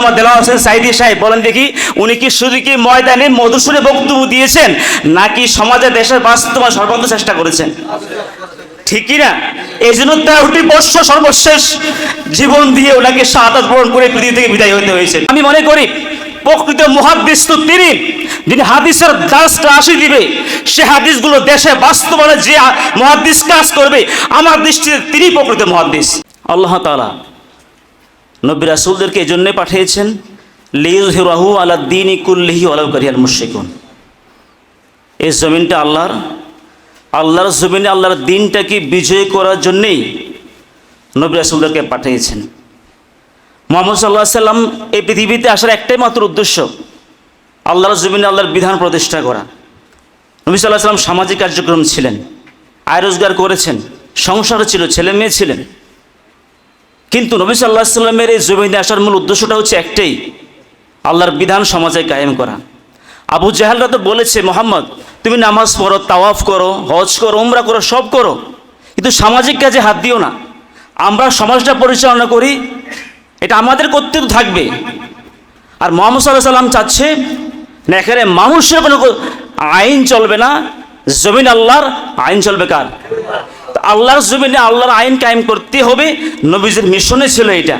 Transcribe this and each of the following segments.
আল্লামা দেলা হোসেন সাইদি সাহেব বলেন দেখি, উনি কি শুধু কি ময়দানে মধুসূরে বক্তব্য দিয়েছেন, নাকি সমাজে দেশের বাস্তবায়ন সর্বান্ত চেষ্টা করেছেন? ঠিক কি না এই জন্য তেরোটি বর্ষ সর্বশেষ জীবন দিয়ে ওনাকে শাহাদাত বরণ করে পৃথিবী থেকে বিদায় হতে হয়েছে। আমি মনে করি, প্রকৃত মহাদিস তো তিনি, যিনি হাদিসের দাসটা আসি দিবে, সে হাদিসগুলো দেশে বাস্তবায়নে যে মহাদিস কাজ করবে, আমার দৃষ্টিতে তিনি প্রকৃত মহাদিস আল্লাহ তাআলা নবী রাসূলদেরকে এই জন্যে পাঠিয়েছেন লিউজহিরাহু আলা দ্বীনি কুল্লিহি ওয়ালাউ কারিয়াল মুশরিকুন। এই জমিনটা আল্লাহর। আল্লাহর জমিনে আল্লাহর দিনটাকে বিজয় করার জন্যেই নবী রাসুলদেরকে পাঠিয়েছেন। মোহাম্মদ সাল্লাহ সাল্লাম এই পৃথিবীতে আসার একটাই মাত্র উদ্দেশ্য, আল্লাহর জমিনে আল্লাহর বিধান প্রতিষ্ঠা করা। নবী সাল্লাহ সাল্লাম সামাজিক কার্যক্রম ছিলেন, আয় রোজগার করেছেন, সংসারও ছিল ছেলে মেয়ে ছিলেন। কিন্তু নবী সাল্লাহ সাল্লামের এই জমিনে আসার মূল উদ্দেশ্যটা হচ্ছে একটাই, আল্লাহর বিধান সমাজে কায়েম করা। আবু জাহালরা তো বলেছে, মোহাম্মদ, তুমি নামাজ পড়ো, তাওয়াফ করো, হজ করো, উমরা করো, সব করো। কিন্তু সামাজিক কাজে হাত দিও না। আমরা সমাজটা পরিচালনা করি, এটা আমাদের কর্তৃত্ব থাকবে। আর মোহাম্মদ সাল্লাহ সাল্লাম চাচ্ছে, না, এখানে মানুষের কোনো আইন চলবে না, জমিন আল্লাহর আইন চলবে কার? আল্লাহর জমিনে আল্লাহর আইন কায়েম করতে হবে। নবীজির মিশনে ছিল এটা।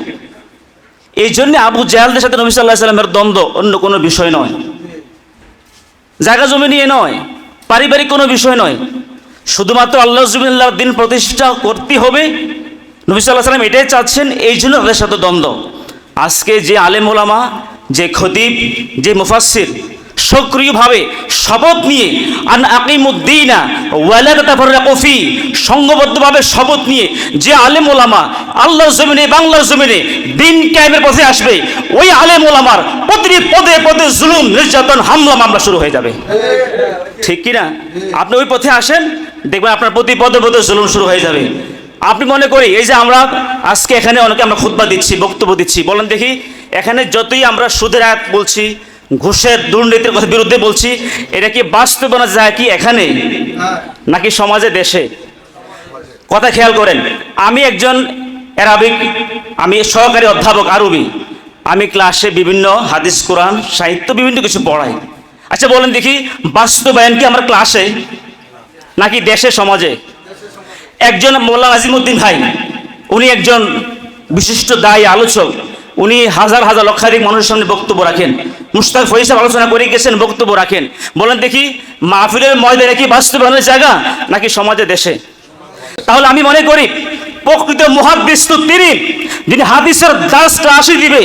এই জন্য আবু জাহালদের সাথে নবী সাল্লাহ সাল্লামের দ্বন্দ্ব অন্য কোনো বিষয় নয়। জায়গা জমি নিয়ে নয়, পারিবারিক কোনো বিষয় নয়। শুধুমাত্র আল্লাহ জমিল্লাহ দিন প্রতিষ্ঠা করতে হবে। নবী সাল্লাহ সাল্লাম এটাই চাচ্ছেন, এই জন্য তাদের সাথে দ্বন্দ্ব। আজকে যে আলেম ওলামা, যে খতিব, যে মুফাসির সক্রিয়ভাবে শপথ নিয়ে, আন আকিমুদ্দিনা ওয়ালাকাতা ফি, সংঘবদ্ধভাবে শপথ নিয়ে যে আলেম ওলামা আল্লাহর জমিনে, বাংলার জমিনে দিন কায়েমের পথে আসবে, ওই আলেম ওলামার প্রতিটি পদে পদে জুলুম, নির্যাতন, হামলা, মামলা শুরু হয়ে যাবে। ঠিক কি না? আপনি ওই পথে আসেন, দেখবেন আপনার প্রতি পদে পদে জুলুম শুরু হয়ে যাবে। আপনি মনে করি, এই যে আমরা আজকে এখানে অনেকে আমরা খুতবা দিচ্ছি, বক্তব্য দিচ্ছি, বলেন দেখি, এখানে যতই আমরা সুদের এক বলছি ঘুষের দুর্নীতির কথা বিরুদ্ধে বলছি, এটা কি বাস্তবায়না যায় কি এখানে? নাকি সমাজে, দেশে? কথা খেয়াল করেন, আমি একজন অ্যারাবিক, আমি সহকারী অধ্যাপক আরবি, আমি ক্লাসে বিভিন্ন হাদিস, কোরআন, সাহিত্য, বিভিন্ন কিছু পড়াই। আচ্ছা বলেন দেখি, বাস্তবায়ন কি আমার ক্লাসে নাকি দেশে, সমাজে? একজন মোল্লা আজিমুদ্দিন ভাই, উনি একজন বিশিষ্ট দায়ী আলোচক উনি হাজার হাজার লক্ষাধিক মানুষের সামনে বক্তব্য রাখেন। মুস্তাক ফরিসাব আলোচনা করে গেছেন, বক্তব্য রাখেন। বলেন দেখি, মাহফিলের ময়দানে কি বাস্তবায়নের জায়গা নাকি সমাজে দেশে? তাহলে আমি মনে করি, প্রকৃত মহাদিস তো তিনি, যিনি হাদিসের দাসটা আসি দিবে,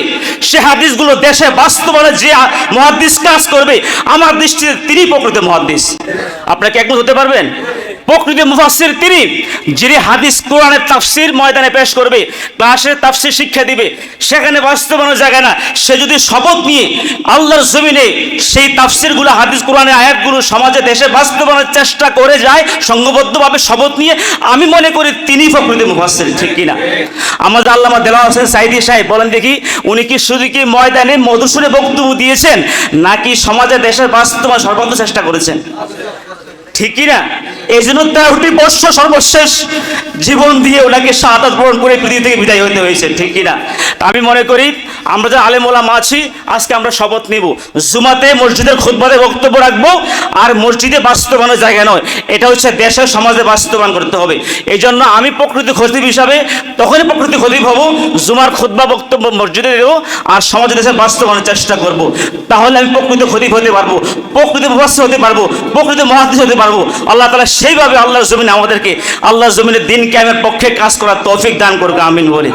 সে হাদিসগুলো দেশে বাস্তবায়নে যে মহাদিস কাজ করবে, আমার দৃষ্টিতে তিনি প্রকৃত মহাদিস আপনাকে একমত হতে পারবেন? প্রকৃত মুফাসসির তিনি, যিনি হাদিস, কোরআনের তাফসির ময়দানে পেশ করবে, ক্লাসের তাফসির শিক্ষা দিবে, সেখানে বাস্তবায়নের জায়গা না। সে যদি শপথ নিয়ে আল্লাহর জমিনে সেই তাফসিরগুলো, হাদিস, কোরআনের আয়াতগুলো সমাজে, দেশে বাস্তবায়নের চেষ্টা করে যায়, সংঘবদ্ধভাবে শপথ নিয়ে, আমি মনে করি তিনি প্রকৃত মুফাসসির, ঠিক কিনা? আমাদের আল্লামা দেলা হোসেন সাইদি সাহেব বলেন দেখি, উনি কি শুধু কি ময়দানে মধুসূরে বক্তব্য দিয়েছেন, নাকি সমাজে, দেশের বাস্তবায়ন সর্বান্ত চেষ্টা করেছেন? ঠিকই না? এই জন্য তেরোটি বর্ষ সর্বশেষ জীবন দিয়ে ওনাকে সাহায্য পূরণ করে পৃথিবী থেকে বিদায় হতে হয়েছে, ঠিকই না? আমি মনে করি আমরা যে আলেম ওলামা আছি, আজকে আমরা শপথ নিব। জুমাতে মসজিদের খুদবাদে বক্তব্য রাখব, আর মসজিদে বাস্তবায়নের জায়গা নয়। এটা হচ্ছে দেশের সমাজে বাস্তবায়ন করতে হবে। এই জন্য আমি প্রকৃতি খতিব হিসাবে তখনই প্রকৃতি খতিব হব, জুমার খুদবা বক্তব্য মসজিদে দেবো, আর সমাজে দেশের বাস্তবায়নের চেষ্টা করব। তাহলে আমি প্রকৃত খতিব হতে পারব, প্রকৃত মুফাসসির হতে পারব, প্রকৃত মহাদিস হতে পারব। আল্লাহ তালা সেইভাবে আল্লাহর জমিনে আমাদেরকে, আল্লাহর জমিনের দিনকে ক্যামের পক্ষে কাজ করার তৌফিক দান করবে আমিন বলে।